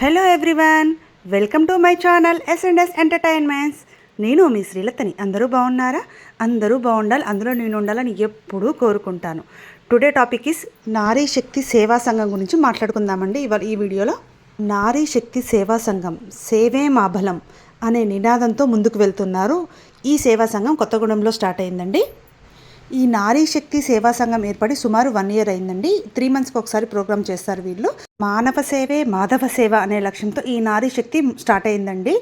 Hello everyone welcome to my channel S and S entertainments నేను మీ శ్రీలతని. అందరూ బాగున్నారా? అందరూ బాగుండాలి. అందులో నేను ఉండాలని ఎప్పుడూ కోరుకుంటాను. టుడే టాపిక్ ఇస్ నారీ శక్తి సేవా సంఘం గురించి మాట్లాడుకుందామండి. ఇవాళ ఈ వీడియోలో నారీ శక్తి సేవా సంఘం సేవే మా బలం అనే నినాదంతో ముందుకు వెళ్తున్నారు. ఈ సేవా సంఘం కొత్తగూడెంలో స్టార్ట్ అయిందండి. ఈ నారీ శక్తి సేవా సంఘం ఏర్పడి సుమారు వన్ ఇయర్ అయిందండి. త్రీ మంత్స్కి ఒకసారి ప్రోగ్రామ్ చేస్తారు వీళ్ళు. మానవ సేవే మాధవ సేవ అనే లక్ష్యంతో ఈ నారీ శక్తి స్టార్ట్ అయిందండి.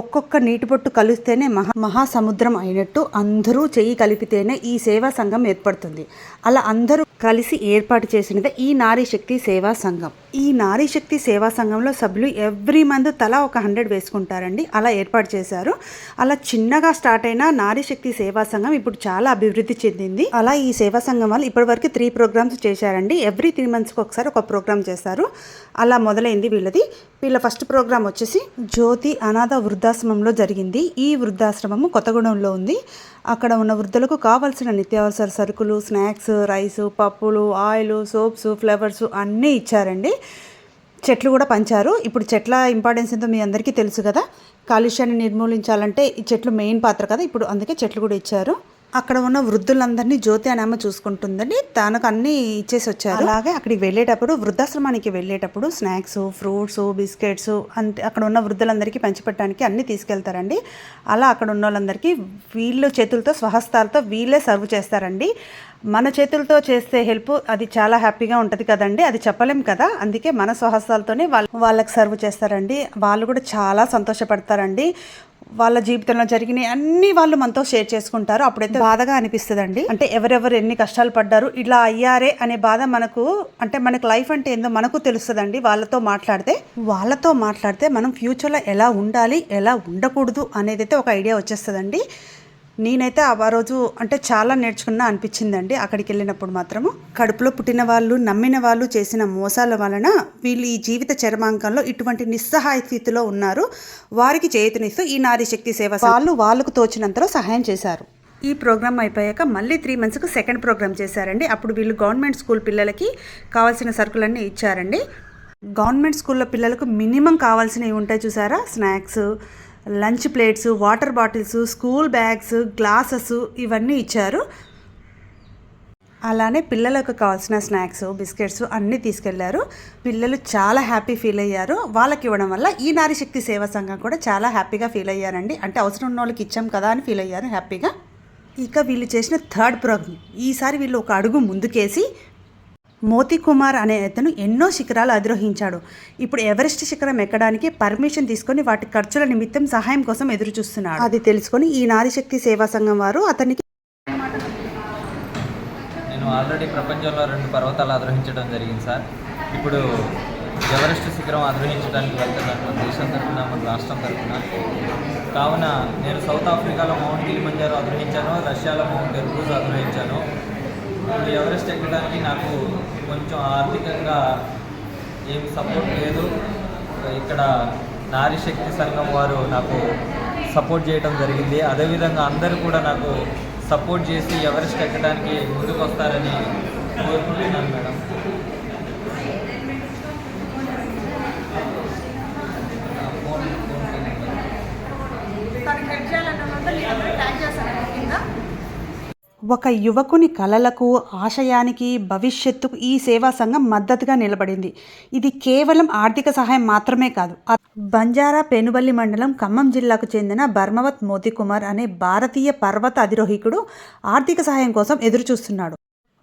ఒక్కొక్క నీటి పొట్టు కలిస్తేనే మహా మహాసముద్రం అయినట్టు అందరూ చెయ్యి కలిపితేనే ఈ సేవా సంఘం ఏర్పడుతుంది. అలా అందరూ కలిసి ఏర్పాటు చేసినదే ఈ నారీ శక్తి సేవా సంఘం. ఈ నారీ శక్తి సేవా సంఘంలో సభ్యులు ఎవ్రీ మంత్ తలా ఒక హండ్రెడ్ వేసుకుంటారండి. అలా ఏర్పాటు చేశారు. అలా చిన్నగా స్టార్ట్ అయిన నారీ శక్తి సేవా సంఘం ఇప్పుడు చాలా అభివృద్ధి చెందింది. అలా ఈ సేవా సంఘం వాళ్ళు ఇప్పటివరకు త్రీ ప్రోగ్రామ్స్ చేశారండి. ఎవ్రీ త్రీ మంత్స్కి ఒకసారి ఒక ప్రోగ్రామ్ చేస్తారు. అలా మొదలైంది వీళ్ళది. వీళ్ళ ఫస్ట్ ప్రోగ్రామ్ వచ్చేసి జ్యోతి అనాథ వృద్ధాశ్రమంలో జరిగింది. ఈ వృద్ధాశ్రమము కొత్తగూడెంలో ఉంది. అక్కడ ఉన్న వృద్ధులకు కావాల్సిన నిత్యావసర సరుకులు స్నాక్స్ రైస్ పప్పులు ఆయిల్ సోప్స్ ఫ్లేవర్స్ అన్నీ ఇచ్చారండి. చెట్లు కూడా పంచారు. ఇప్పుడు చెట్ల ఇంపార్టెన్స్ ఎంతో మీ అందరికీ తెలుసు కదా. కాలుష్యాన్ని నిర్మూలించాలంటే ఈ చెట్లు మెయిన్ పాత్ర కదా. ఇప్పుడు అందుకే చెట్లు కూడా ఇచ్చారు. అక్కడ ఉన్న వృద్ధులందరినీ జ్యోతి అని అమ్మ చూసుకుంటుందండి తనకు అన్నీ ఇచ్చేసి వచ్చారు. అలాగే అక్కడికి వెళ్ళేటప్పుడు వృద్ధాశ్రమానికి వెళ్ళేటప్పుడు స్నాక్స్ ఫ్రూట్స్ బిస్కెట్స్ అంతే అక్కడ ఉన్న వృద్ధులందరికీ పంచిపెట్టడానికి అన్నీ తీసుకెళ్తారండి. అలా అక్కడ ఉన్న వాళ్ళందరికీ వీళ్ళు చేతులతో స్వహస్తాలతో వీళ్ళే సర్వ్ చేస్తారండి. మన చేతులతో చేస్తే హెల్ప్ అది చాలా హ్యాపీగా ఉంటుంది కదండి. అది చెప్పలేం కదా. అందుకే మన స్వహస్తాలతోనే వాళ్ళ వాళ్ళకి సర్వ్ చేస్తారండి. వాళ్ళు కూడా చాలా సంతోషపడతారండి. వాళ్ళ జీవితంలో జరిగిన అన్ని వాళ్ళు మనతో షేర్ చేసుకుంటారు. అప్పుడైతే బాధగా అనిపిస్తుందండి. అంటే ఎవరెవరు ఎన్ని కష్టాలు పడ్డారు ఇలా అయ్యారే అనే బాధ మనకు అంటే మనకు లైఫ్ అంటే ఏందో మనకు తెలుస్తుందండి వాళ్ళతో మాట్లాడితే. వాళ్ళతో మాట్లాడితే మనం ఫ్యూచర్లో ఎలా ఉండాలి ఎలా ఉండకూడదు అనేది అయితే ఒక ఐడియా వచ్చేస్తుందండి. నేనైతే ఆ రోజు అంటే చాలా నేర్చుకున్నా అనిపించిందండి. అక్కడికి వెళ్ళినప్పుడు మాత్రము కడుపులో పుట్టిన వాళ్ళు నమ్మిన వాళ్ళు చేసిన మోసాల వలన వీళ్ళు ఈ జీవిత చరమాంకంలో ఇటువంటి నిస్సహాయ స్థితిలో ఉన్నారు. వారికి చేతినిస్తూ ఈ నారీ శక్తి సేవ వాళ్ళు వాళ్ళకు తోచినంతలో సహాయం చేశారు. ఈ ప్రోగ్రామ్ అయిపోయాక మళ్ళీ త్రీ మంత్స్కి సెకండ్ ప్రోగ్రామ్ చేశారండి. అప్పుడు వీళ్ళు గవర్నమెంట్ స్కూల్ పిల్లలకి కావాల్సిన సరుకులన్నీ ఇచ్చారండి. గవర్నమెంట్ స్కూల్లో పిల్లలకు మినిమం కావాల్సినవి ఉంటాయి చూసారా? Snacks lunch plates water bottles school bags glasses ఇవన్నీ ఇచ్చారు. అలానే పిల్లలకు కావాల్సిన స్నాక్స్ బిస్కెట్స్ అన్నీ తీసుకెళ్ళారు. పిల్లలు చాలా హ్యాపీ ఫీల్ అయ్యారు. వాళ్ళకి ఇవ్వడం వల్ల ఈ నారీశక్తి సేవా సంఘం కూడా చాలా హ్యాపీగా ఫీల్ అయ్యారండి. అంటే అవసరం ఉన్న వాళ్ళకి ఇచ్చాం కదా అని ఫీల్ అయ్యారు హ్యాపీగా. ఇక వీళ్ళు చేసిన థర్డ్ ప్రోగ్రామ్. ఈసారి వీళ్ళు ఒక అడుగు ముందుకేసి మోతి కుమార్ అనే అతను ఎన్నో శిఖరాలు అధిరోహించాడు. ఇప్పుడు ఎవరెస్ట్ శిఖరం ఎక్కడానికి పర్మిషన్ తీసుకొని వాటి ఖర్చుల నిమిత్తం సహాయం కోసం ఎదురు చూస్తున్నాడు అది తెలుసుకొని ఈ నారీశక్తి సేవా సంఘం వారు అతనికి నేను ఆల్రెడీ ప్రపంచంలో రెండు పర్వతాలు అధిరోహించడం జరిగింది సార్. ఇప్పుడు ఎవరెస్ట్ శిఖరం అధిరోహించడానికి వెళ్తున్నాను మన దేశం తరఫున మన రాష్ట్రం తరఫున. కావున నేను సౌత్ ఆఫ్రికాలో మౌంట్ కిలిమంజారో అధిరోహించాను రష్యాలో మౌంట్ ఎర్బూజ్ అధిరోహించాను. ఇప్పుడు ఎవరెస్ట్ ఎక్కడానికి నాకు కొంచెం ఆర్థికంగా ఏం సపోర్ట్ లేదు. ఇక్కడ నారీ శక్తి సంఘం వారు నాకు సపోర్ట్ చేయడం జరిగింది. అదేవిధంగా అందరూ కూడా నాకు సపోర్ట్ చేసి ఎవరెస్ట్ ఎక్కడానికి ముందుకు వస్తారని కోరుకుంటున్నాను మేడం. ఒక యువకుని కలలకు ఆశయానికి భవిష్యత్తుకు ఈ సేవా సంఘం మద్దతుగా నిలబడింది. ఇది కేవలం ఆర్థిక సహాయం మాత్రమే కాదు. బంజారా పెనుబల్లి మండలం ఖమ్మం జిల్లాకు చెందిన బర్మవత్ మోతికుమార్ అనే భారతీయ పర్వత అధిరోహికుడు ఆర్థిక సహాయం కోసం ఎదురుచూస్తున్నాడు.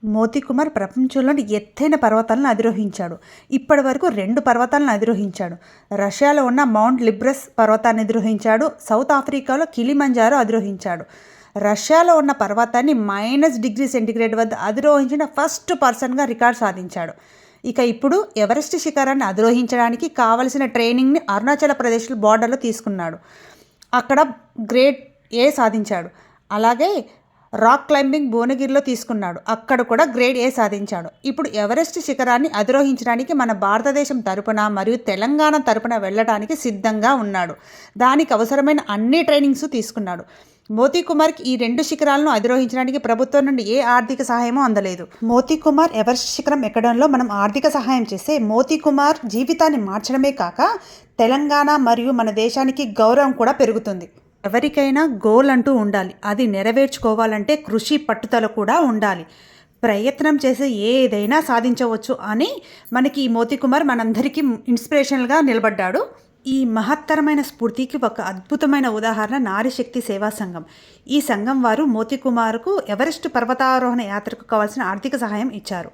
మోతికుమార్ ప్రపంచంలోని ఎత్తైన పర్వతాలను అధిరోహించాడు. ఇప్పటి వరకు రెండు పర్వతాలను అధిరోహించాడు. రష్యాలో ఉన్న మౌంట్ లిబ్రస్ పర్వతాన్ని అధిరోహించాడు. సౌత్ ఆఫ్రికాలో కిలిమంజారో అధిరోహించాడు. రష్యాలో ఉన్న పర్వతాన్ని మైనస్ డిగ్రీ సెంటిగ్రేడ్ వద్ద అధిరోహించిన ఫస్ట్ పర్సన్గా రికార్డ్ సాధించాడు. ఇక ఇప్పుడు ఎవరెస్ట్ శిఖరాన్ని అధిరోహించడానికి కావలసిన ట్రైనింగ్ని అరుణాచల్ ప్రదేశ్ బార్డర్లో తీసుకున్నాడు. అక్కడ గ్రేడ్ ఏ సాధించాడు? అలాగే రాక్ క్లైంబింగ్ భువనగిరిలో తీసుకున్నాడు. అక్కడ కూడా గ్రేడ్ ఏ సాధించాడు? ఇప్పుడు ఎవరెస్ట్ శిఖరాన్ని అధిరోహించడానికి మన భారతదేశం తరపున మరియు తెలంగాణ తరపున వెళ్ళడానికి సిద్ధంగా ఉన్నాడు. దానికి అవసరమైన అన్ని ట్రైనింగ్స్ తీసుకున్నాడు. మోతీకుమార్కి ఈ రెండు శిఖరాలను అధిరోహించడానికి ప్రభుత్వం నుండి ఏ ఆర్థిక సహాయమూ అందలేదు. మోతీ కుమార్ ఎవరెస్ట్ శిఖరం ఎక్కడంలో మనం ఆర్థిక సహాయం చేస్తే మోతీ కుమార్ జీవితాన్ని మార్చడమే కాక తెలంగాణ మరియు మన దేశానికి గౌరవం కూడా పెరుగుతుంది. ఎవరికైనా గోల్ అంటూ ఉండాలి. అది నెరవేర్చుకోవాలంటే కృషి పట్టుదల కూడా ఉండాలి. ప్రయత్నం చేసి ఏదైనా సాధించవచ్చు అని మనకి ఈ మోతీ కుమార్ మనందరికీ ఇన్స్పిరేషనల్గా నిలబడ్డాడు. ఈ మహత్తరమైన స్ఫూర్తికి ఒక అద్భుతమైన ఉదాహరణ నారీశక్తి సేవా సంఘం. ఈ సంఘం వారు మోతికుమార్కు ఎవరెస్ట్ పర్వతారోహణ యాత్రకు కావాల్సిన ఆర్థిక సహాయం ఇచ్చారు.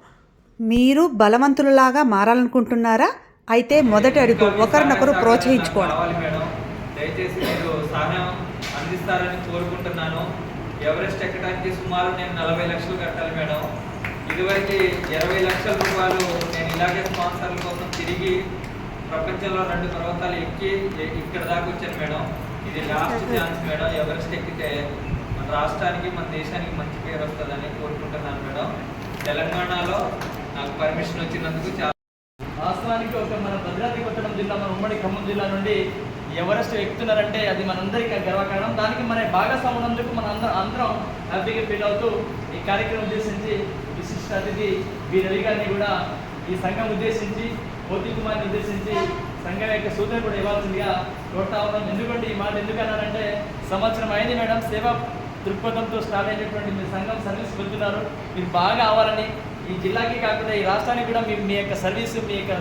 మీరు బలవంతులలాగా మారాలనుకుంటున్నారా? అయితే మొదటి అడుగు ఒకరినొకరు ప్రోత్సహించుకోవడం. దయచేసి మీరు సహాయం అందిస్తారని కోరుకుంటున్నాను. ఎవరెస్ట్ ఎక్కడానికి సుమారు నేను నలభై లక్షలు కట్టాలి మేడం. ఇదివరకు ఇరవై లక్షల రూపాయలు నేను ఇలాగే స్పాన్సర్ల కోసం తిరిగి ప్రపంచంలో రెండు పర్వతాలు ఎక్కి ఇక్కడ దాకా వచ్చాను మేడం. ఇది లాస్ట్ ఛాన్స్ మేడం. ఎవరెస్ట్ ఎక్కితే మన రాష్ట్రానికి మన దేశానికి మంచి పేరు వస్తుందని కోరుకుంటున్నాను మేడం. తెలంగాణలో నాకు పర్మిషన్ వచ్చినందుకు చాలా వాస్తవానికి ఒక మన భద్రాద్రి కొట్టడం జిల్లా మన ఉమ్మడి ఖమ్మం జిల్లా నుండి ఎవరెస్ట్ ఎక్కుతున్నారంటే అది మనందరికీ గర్వకారణం. దానికి మన భాగస్వాములందుకు మన అందరం అందరం హ్యాపీగా ఫీల్ అవుతూ ఈ కార్యక్రమం ఉద్దేశించి విశిష్ట అతిథి వీరవి గారిని కూడా ఈ సంఘం ఉద్దేశించి మోతీ కుమార్ని ఉద్దేశించి సంఘం యొక్క సూచన కూడా ఇవ్వాల్సిందిగా కోరుతా ఉన్నాం. ఎందుకంటే ఈ మాట ఎందుకు అన్నారంటే సంవత్సరం అయింది మేడం సేవ దృక్పథంతో స్టార్ట్ అయినటువంటి మీ సంఘం సర్వీస్ వెళ్తున్నారు మీరు బాగా అవ్వాలని ఈ జిల్లాకి కాకుండా ఈ రాష్ట్రానికి కూడా మీ మీ యొక్క సర్వీసు మీ యొక్క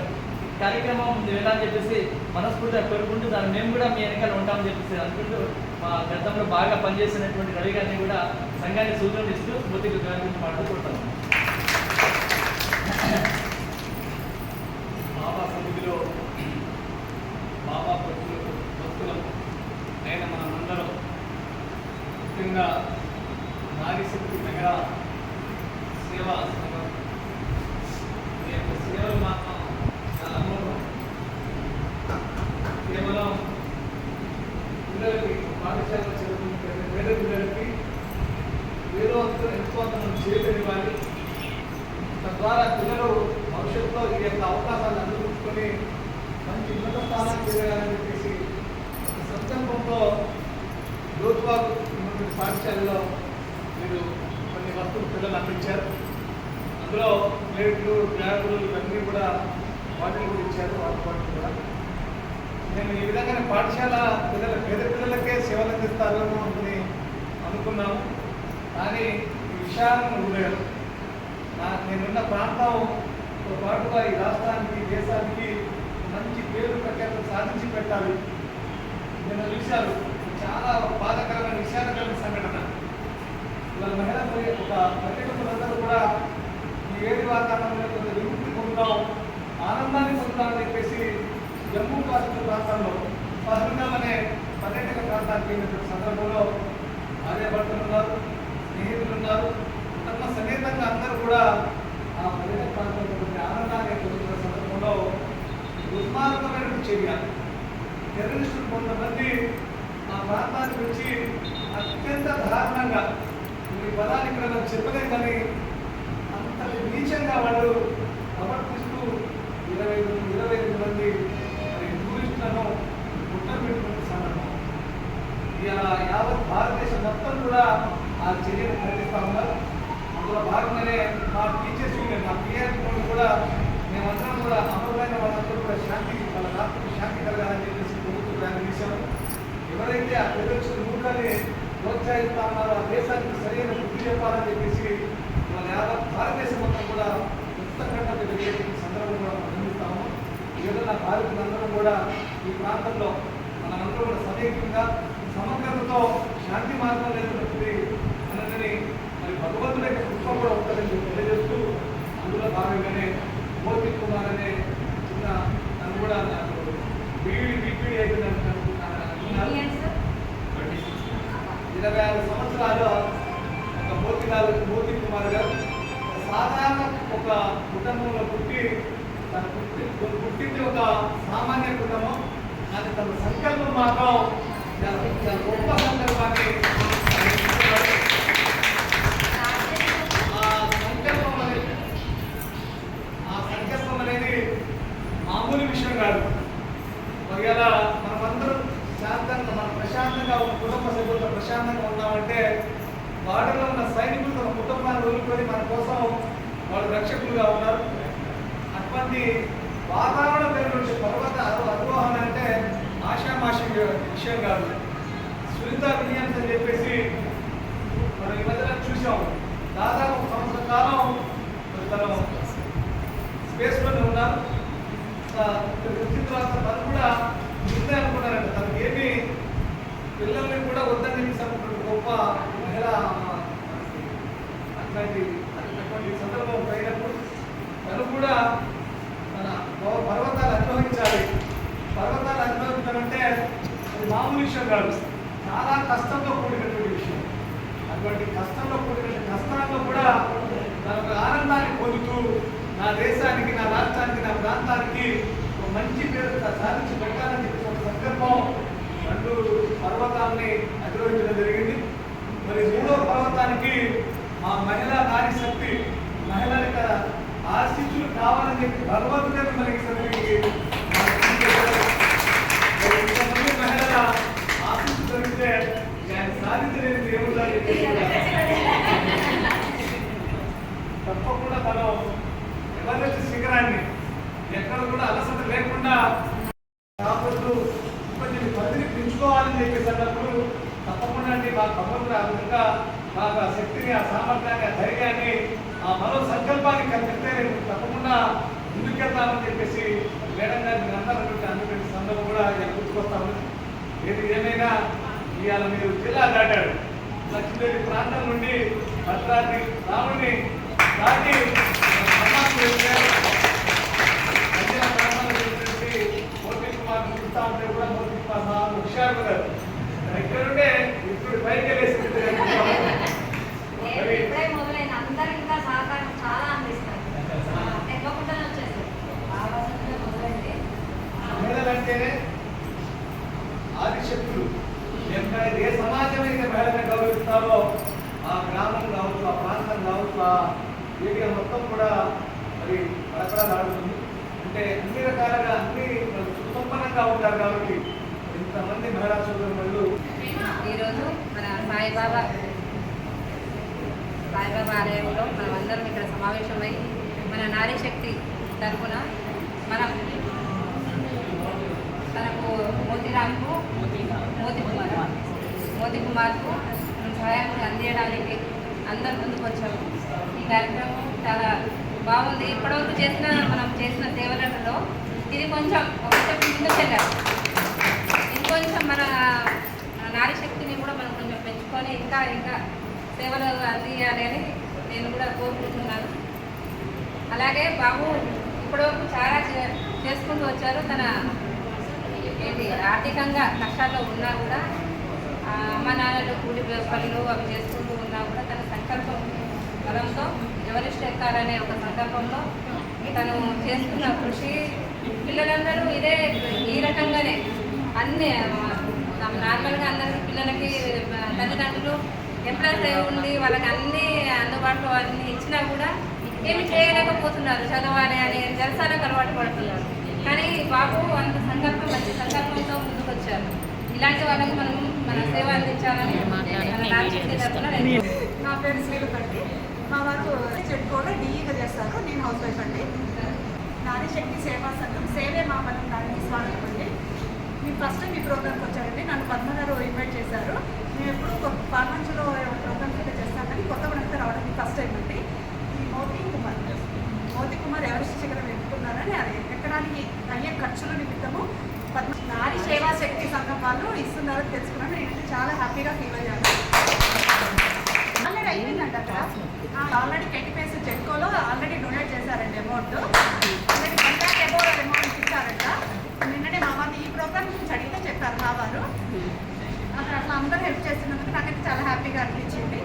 కార్యక్రమం ముందు వెళ్ళాలని చెప్పేసి మనస్ఫూర్తిగా కోరుకుంటూ దాన్ని మేము కూడా మీ వెనకాల ఉంటామని చెప్పేసి అనుకుంటూ మా గతంలో బాగా పనిచేసినటువంటి రవి గారిని కూడా సంఘానికి సూచనలు ఇస్తూ స్మృతికి గారి గురించి మాట్లాడుకుంటాం బాబా బాబా భక్తులు భక్తులం అయిన మనమందరం ముఖ్యంగా నారీశక్తి నగర సేవా సంఘం ఈ యొక్క సేవలు మాత్రం చాలా అమోఘం కేవలం పిల్లలకి పాఠశాల చదువుకునే పేద పిల్లలకి ఏదో అంత ఎంతో అంత మనం చేయగలిగాలి తద్వారా పిల్లలు భవిష్యత్తులో ఈ యొక్క అవకాశాలను అందిపుచ్చుకొని మంచి ఉన్నత స్థానానికి ఎదగాలని చెప్పేసి ఒక సంకల్పంతో లోతువాకు ఉన్నటువంటి పాఠశాలలో మీరు కొన్ని వస్తువులు పిల్లలు అందించారు. అందులో ప్లేట్లు బ్యాగులు ఇవన్నీ కూడా వాటిని కూడా ఇచ్చారు వాటి వాటిని కూడా. నేను ఈ విధంగానే పాఠశాల పిల్లల పేద పిల్లలకే సేవలు అందిస్తారేమో అని అనుకున్నాము కానీ ఈ విషయాలను ఊరారు. నేనున్న ప్రాంతం తో పాటుగా ఈ రాష్ట్రానికి దేశానికి మంచి పేరు ప్రఖ్యాత సాధించి పెట్టాలి. నేను విషయాలు చాలా బాధాకరమైన విషాదకరమైన సంఘటన. ఇలా మహిళలు ఒక పర్యటకులందరూ కూడా ఈ వేడి వాతావరణంలో కొంత విముక్తి పొందుతాం ఆనందాన్ని పొందుతామని చెప్పేసి జమ్మూ కాశ్మీర్ ప్రాంతంలో పహల్గామ్ అనే పర్యాటక ప్రాంతానికి వెళ్ళినటువంటి సందర్భంలో భార్యాభర్తలు ఉన్నారు స్నేహితులు ఉన్నారు తమ సమేతంగా అందరూ కూడా ఆ పర్యటన ప్రాంతంలో ఉన్నటువంటి ఆనందాన్ని పొందుతున్న సందర్భంలో దుర్మార్గమైన చర్య. టెర్రరిస్టులు కొంతమంది ఆ ప్రాంతానికి వచ్చి అత్యంత దారుణంగా ఈ పదాలు ఇక్కడ చెప్పలేం కానీ అంత నీచంగా వాళ్ళు ప్రవర్తిస్తూ ఇరవై ఇరవై ఐదు మంది మరి టూరిస్టులను పుట్టబెట్టుకున్న సందర్భం. ఇలా యావత్ భారతదేశం మొత్తం కూడా ఆ చర్యను ఖండిస్తా ఉన్నారు. అందులో భాగంగానే మా టీచర్స్ యూనియన్ మా పిఆర్ కూడా మేమందరం కూడా అమరులైన వాళ్ళందరూ కూడా శాంతి వాళ్ళ రాష్ట్రం శాంతి కలగాలని చెప్పేసి ప్రభుత్వం ప్రయాణం చేశాము. ఎవరైతే ఆ ప్రజలు మూకాన్ని ప్రోత్సహిస్తా ఉన్నారో ఆ దేశానికి సరైన బుద్ధి చెప్పాలని చెప్పేసి మన యావత్ భారతదేశం మొత్తం కూడా ఉత్తకంఠ తెలియజేసిన సందర్భంగా మనం అందిస్తాము. ఏదైనా విధంగా భారతీయులందరూ కూడా ఈ ప్రాంతంలో మనమందరం కూడా సమైక్యంగా సమగ్రతతో శాంతి మార్గం వెళ్తున్నటువంటి యొక్క కృప కూడా ఉంటుందని తెలియజేస్తూ అందులో భాగంగానే మోదీ కుమార్ అనే చిన్న తను కూడా నాకు బీఈడి బీపీడీ అయిపోయిందని ఇరవై ఆరు సంవత్సరాలు ఒక మోతిలాల్ మోతీ కుమార్ గారు సాధారణ ఒక కుటుంబంలో పుట్టి తన పుట్టి పుట్టింది ఒక సామాన్య కుటుంబం. కానీ తన సంకల్పం మాత్రం గొప్ప సంకల్పాన్ని ఆయన తీసుకున్నాడు. ఆ సంకల్పం అనేది ఆ సంకల్పం అనేది మామూలు విషయం కాదు ఒకవేళ మనమందరం శాంతంగా మనం ప్రశాంతంగా ఉన్న కుటుంబ సభ్యులతో ప్రశాంతంగా ఉన్నామంటే బార్డర్లో ఉన్న సైనికులు తమ కుటుంబాన్ని వదులుకొని మన కోసం వాళ్ళు రక్షకులుగా ఉన్నారు అటువంటి వాతావరణ పేరు నుంచి పర్వత అరో- అరోహణ అంటే ఆషామాషి విషయం కాదు సునీత విలియమ్స్ అని చెప్పేసి మనం ఈ మధ్యన చూసాం దాదాపు ఒక సంవత్సర కాలం తను స్పేస్లోనే ఉన్నారు ఆ, ఇక్కడికి వచ్చిన తర్వాత తను కూడా ముందే అనుకున్నారంట తనకి ఏమి పిల్లల్ని కూడా వద్దని చెప్పేసి గొప్ప మహిళ అట్లాంటి అటువంటి సందర్భం అయినప్పుడు తను కూడా మన పర్వ- పర్వతాలు అనుభవించాలి. పర్వతాలు అనుభవించాలంటే అది మామూలు విషయం కాదు. చాలా కష్టంతో కూడినటువంటి విషయం. అటువంటి కష్టంలో కూడిన కష్టాల్లో కూడా తన ఆనందాన్ని పొందుతూ నా దేశానికి నా రాష్ట్రానికి నా ప్రాంతానికి ఒక మంచి పేరు సాధించి పెట్టాలని చెప్పి ఒక సంకల్పం రెండు పర్వతాన్ని అధిరోహించడం జరిగింది. మరి మూడో పర్వతానికి మా మహిళా నారీశక్తి మహిళలకు ఆశీస్సులు కావాలని చెప్పి భగవంతుడే మనకి సరికి ఇంతమంది మహిళల ఆశీస్సు దొరికితే ఆయన సాధించలేని తప్పకుండా మనం ఎవరెస్ట్ శిఖరాన్ని ఎక్కడ కూడా అలసట లేకుండా కాబట్టి కొంచెం పరిధిని పెంచుకోవాలని చెప్పేసి అన్నప్పుడు తప్పకుండా అండి మా కబుర్లు ఆ విధంగా మాకు ఆ శక్తిని ఆ సామర్థ్యాన్ని ఆ ధైర్యాన్ని ఆ మరో సంకల్పాన్ని కల్పిస్తే నేను తప్పకుండా ముందుకెళ్తామని చెప్పేసి మేడం గారు మీరు అందరూ అందుకని సందర్భం కూడా గుర్తుకొస్తామని గుర్తుకొస్తా ఏది ఏమైనా ఇవాళ మీరు జిల్లా దాటాడు లక్ష్మీదేవి ప్రాంతం నుండి భద్రాద్రి రాముడిని దాటి సమాజం వెళ్తే మధ్యలో ప్రాంతంలో ఉన్నటువంటి మోదీ కుమార్ చూస్తా ఉంటే కూడా హుషారు ఇక్కడ ఉంటే ఇప్పుడు పైకి వెళ్ళేసి మహిళలంటేనే ఆదిశక్తులు. ఎక్కడ ఏ సమాజం అయితే మహిళలను గౌరవిస్తారో ఆ గ్రామం కావచ్చు ఆ ప్రాంతం కావచ్చు ఆ ఏరియా మొత్తం కూడా మరి కళకళలాడుతుంది. అంటే అన్ని రకాలుగా అన్ని సుసంపన్నంగా ఉంటారు కాబట్టి ఇంతమంది మహిళా సోదరులు ఈరోజు మన సాయిబాబా సాయిబాబా ఆలయంలో మనం అందరం ఇక్కడ సమావేశమై మన నారీ శక్తి తరఫున మనం తనకు మోతిరామ్కు మోతి కుమార్ మోతి కుమార్కు సహాయం అందించడానికి అందరు ముందుకు వచ్చాము. ఈ కార్యక్రమం చాలా బాగుంది. ఇప్పటివరకు చేసిన మనం చేసిన సేవలలో ఇది కొంచెం ఒక స్టెప్ ముందుకు వెళ్ళారు ఇంకొంచెం మన నారీ శక్తిని కూడా మనం కొంచెం పెంచుకొని ఇంకా ఇంకా సేవలు అందియాలి అని నేను కూడా కోరుకుంటున్నాను. అలాగే బాబు ఇప్పటివరకు చాలా చే- చేసుకుంటూ వచ్చారు. తన ఏంటి ఆర్థికంగా కష్టాల్లో ఉన్నా కూడా అమ్మ నాన్నలు కూలి పనులు అవి చేసుకుంటూ ఉన్నా కూడా తన సంకల్పం బలంతో ఎవరిస్ట్ ఎక్కాలనే ఒక సంకల్పంలో తను చేస్తున్న కృషి పిల్లలందరూ ఇదే ఈ రకంగానే అన్ని నార్మల్గా అందరి పిల్లలకి తల్లిదండ్రులు ఎంప్లాయ్స్ అయి ఉండి వాళ్ళకి అన్ని అందుబాటులో అన్ని ఇచ్చినా కూడా ఏమి చేయలేకపోతున్నారు చదవాలి అని జలసాలకు అలవాటు పడుతున్నారు. కానీ బాబు అంత సంకల్పం మంచి సంకల్పంతో ముందుకు వచ్చారు ఇలాంటి వాళ్ళకి మనం మన సేవ అందించాలని నా పేరు శ్రీలత అండి. మా వారు చెట్టుకోలో డీఈగా చేస్తారు. నేను హౌస్ వైఫ్ అండి. నారీశక్తి సేవా సంఘం సేవే మా బలం దానికి స్వాగతం అండి. మీరు ఫస్ట్ టైం ఈ ప్రోగ్రామ్కి వచ్చారండి. నన్ను పద్మగారు ఇన్వైట్ చేశారు. మేము ఎప్పుడు పార్లమెంట్లో ప్రోగ్రామ్స్ అయితే చేస్తాం కానీ కొత్తగూడెంతో రావడం ఫస్ట్ టైం అండి. ఈ మోదీ కుమార్. మోదీ కుమార్ ఎవరెస్ట్ శిఖరం ఎక్కుతున్నారని అది ఎక్కడానికి అయ్యే ఖర్చుల నిమిత్తము పద్మ నారీ సేవా శక్తి సంఘం వాళ్ళు ఇస్తున్నారని తెలుసుకున్నాను నేనైతే చాలా హ్యాపీగా ఫీల్ అయ్యాను. ఆల్రెడీ అయిపోయిందంట అక్కడ. ఆల్రెడీ కెటిపేస్ జెట్కోలో ఆల్రెడీ డొనేట్ చేశారండి అమౌంట్. అమౌంట్ ఇచ్చారంట నిన్ననే మా వారిని ఈ ప్రోగ్రామ్ గురించి అడిగితే చెప్పారు మా వారు. అక్కడ అట్లా అందరూ హెల్ప్ చేస్తున్నందుకు నాకైతే చాలా హ్యాపీగా అనిపించింది.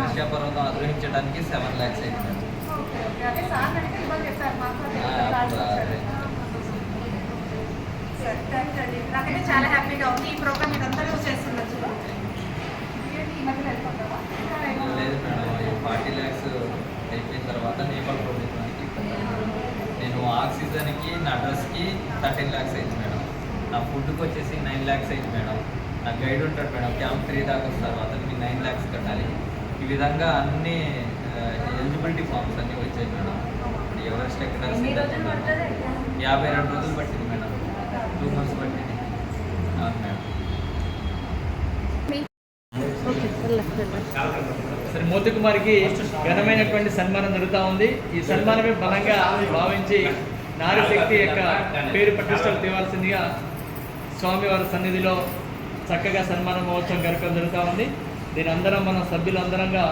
రష్యా పర్వతం ఆగ్రహించడానికి సెవెన్ ల్యాక్స్ అయింది. నాకైతే చాలా హ్యాపీగా ఉంది. ఈ ప్రోగ్రామ్ మీరు అందరూ ఏంటి ఈ మధ్యలో వెళ్ళిపోతావా ఇంకా ఏమో- లేదు మేడం ఈ ఫార్టీ ల్యాక్స్ అయిపోయిన తర్వాత నేపాల్ ప్రభుత్వానికి ఆక్సిజన్కి నా డ్రెస్కి థర్టీన్ ల్యాక్స్ అయింది మేడం. నా ఫుడ్కి వచ్చేసి నైన్ ల్యాక్స్ అయింది మేడం. నా గైడ్ ఉంటాడు మేడం క్యాంప్ త్రీ దాకా వస్తారు అతనికి నైన్ ల్యాక్స్ కట్టాలి. ఈ విధంగా అన్ని ఎలిజిబిలిటీ ఫామ్స్ అన్నీ వచ్చాయి మేడం. ఎవరెస్ట్ ఎక్కడ యాభై రెండు రోజులు పట్టింది మేడం. టూ మంత్స్ పట్టింది అవును మేడం సరే మోతి కుమార్కి ఘనమైనటువంటి సన్మానం జరుగుతూ ఉంది ఈ సన్మానమే బలంగా భావించి నారీ శక్తి యొక్క పేరు ప్రతిష్టలు తేవాల్సిందిగా స్వామివారి సన్నిధిలో చక్కగా సన్మాన మహోత్సవం గడపడం జరుగుతూ ఉంది దీని అందరం మన సభ్యులందరంగా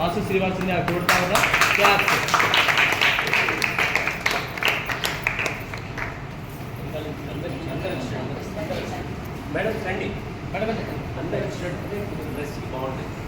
ఆశీస్సు ఇవ్వాల్సిందిగా కోరుతా ఉన్నాం మేడం రండి మేడం అందరు డ్రెస్ బాగుంటుంది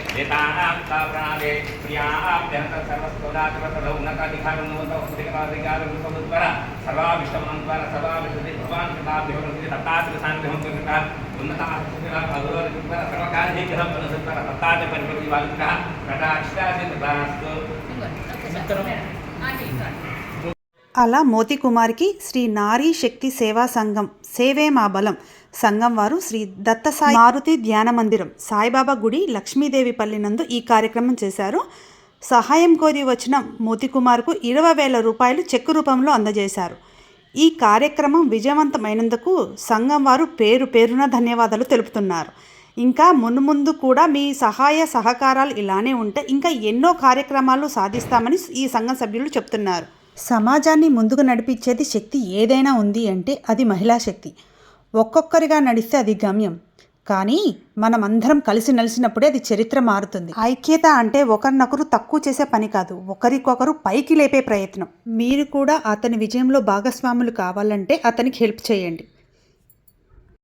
ब्रह्मणा वेदामतेन उदामरेण तस्मै ब्रह्मज ब्रह्माचार्य ब्रह्मज्ञानः भागधेयं च ब्रह्मणि समानते एतानां ताप्राणे प्रियाभ्यन्त सर्वस्तोदात्रसदौन्नताधिकारन्नोतौस्तिकताधिकारमुद्वरा सर्वाभिष्टमन्त्वार सर्वाभिष्टति भगवान् कृताभ्यवन्ति दत्तात्रिसान्भ्यवन्ति उन्नताः सर्वकार्यैकः मनसत्तर दत्तात् परिपरिवालिकः कटाक्षासिन्दास्तु అలా మోతి కుమార్కి శ్రీ నారీ శక్తి సేవా సంఘం సేవే మా బలం సంఘం వారు శ్రీ దత్తసాయి మారుతి ధ్యాన మందిరం సాయిబాబా గుడి లక్ష్మీదేవిపల్లి నందు ఈ కార్యక్రమం చేశారు. సహాయం కోరి వచ్చిన మోతికుమార్కు ఇరవై వేల రూపాయలు చెక్కు రూపంలో అందజేశారు. ఈ కార్యక్రమం విజయవంతమైనందుకు సంఘం వారు పేరు పేరున ధన్యవాదాలు తెలుపుతున్నారు. ఇంకా మున్ముందు కూడా మీ సహాయ సహకారాలు ఇలానే ఉంటే ఇంకా ఎన్నో కార్యక్రమాలు సాధిస్తామని ఈ సంఘం సభ్యులు చెప్తున్నారు. సమాజాన్ని ముందుకు నడిపించేది శక్తి ఏదైనా ఉంది అంటే అది మహిళా శక్తి. ఒక్కొక్కరిగా నడిస్తే అది గమ్యం. కానీ మనం అందరం కలిసి నలిసినప్పుడే అది చరిత్ర మారుతుంది. ఐక్యత అంటే ఒకరినొకరు తక్కువ చేసే పని కాదు ఒకరికొకరు పైకి లేపే ప్రయత్నం. మీరు కూడా అతని విజయంలో భాగస్వాములు కావాలంటే అతనికి హెల్ప్ చేయండి.